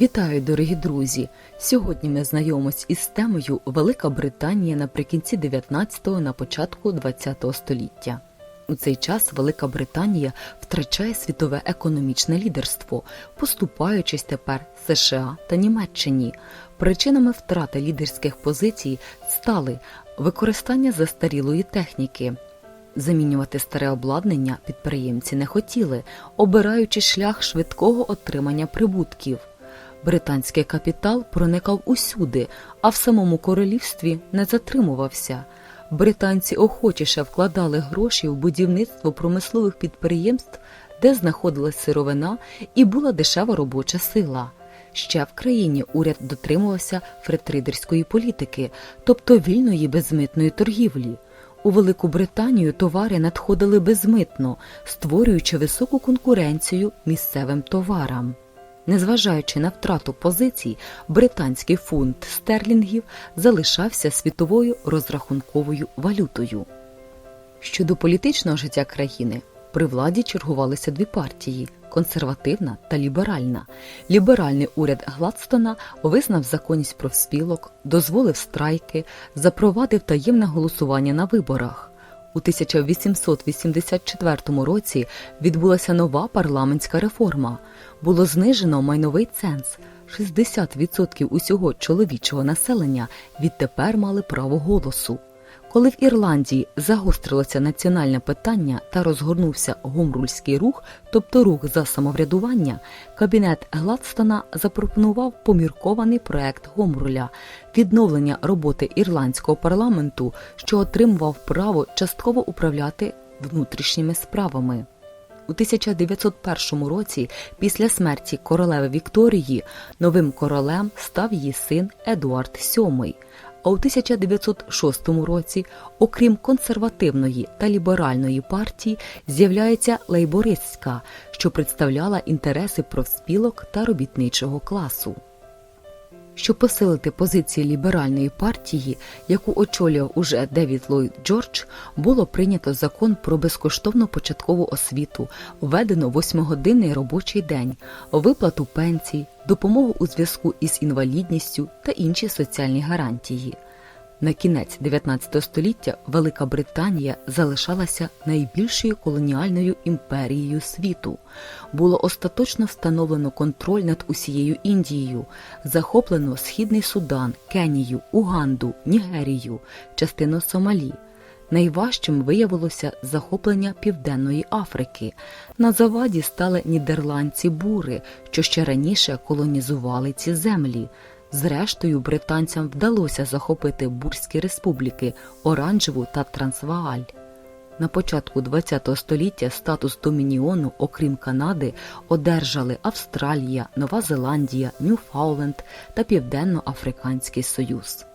Вітаю, дорогі друзі! Сьогодні ми знайомимось із темою Велика Британія наприкінці 19-го на початку 20-го століття. У цей час Велика Британія втрачає світове економічне лідерство, поступаючись тепер США та Німеччині. Причинами втрати лідерських позицій стали використання застарілої техніки. Замінювати старе обладнання підприємці не хотіли, обираючи шлях швидкого отримання прибутків. Британський капітал проникав усюди, а в самому королівстві не затримувався. Британці охочіше вкладали гроші в будівництво промислових підприємств, де знаходилась сировина і була дешева робоча сила. Ще в країні уряд дотримувався фретридерської політики, тобто вільної безмитної торгівлі. У Велику Британію товари надходили безмитно, створюючи високу конкуренцію місцевим товарам. Незважаючи на втрату позицій, британський фунт стерлінгів залишався світовою розрахунковою валютою. Щодо політичного життя країни, при владі чергувалися дві партії консервативна та ліберальна. Ліберальний уряд Гладстона визнав законність профспілок, дозволив страйки, запровадив таємне голосування на виборах. У 1884 році відбулася нова парламентська реформа. Було знижено майновий ценз. 60% усього чоловічого населення відтепер мали право голосу. Коли в Ірландії загострилося національне питання та розгорнувся гомрульський рух, тобто рух за самоврядування, кабінет Гладстона запропонував поміркований проект Гомруля відновлення роботи ірландського парламенту, що отримував право частково управляти внутрішніми справами. У 1901 році, після смерті королеви Вікторії, новим королем став її син Едуард VII, а у 1906 році, окрім консервативної та ліберальної партії, з'являється лейбористська, що представляла інтереси профспілок та робітничого класу. Щоб посилити позиції ліберальної партії, яку очолював уже Девід Ллойд Джордж, було прийнято закон про безкоштовну початкову освіту, введено восьмигодинний робочий день, виплату пенсій, допомогу у зв'язку із інвалідністю та інші соціальні гарантії. На кінець 19 століття Велика Британія залишалася найбільшою колоніальною імперією світу. Було остаточно встановлено контроль над усією Індією, захоплено Східний Судан, Кенію, Уганду, Нігерію, частину Сомалі. Найважчим виявилося захоплення Південної Африки. На заваді стали нідерландці бури, що ще раніше колонізували ці землі. Зрештою, британцям вдалося захопити Бурські республіки Оранжеву та Трансвааль. На початку ХХ століття статус Домініону, окрім Канади, одержали Австралія, Нова Зеландія, Ньюфауленд та Південно-Африканський Союз.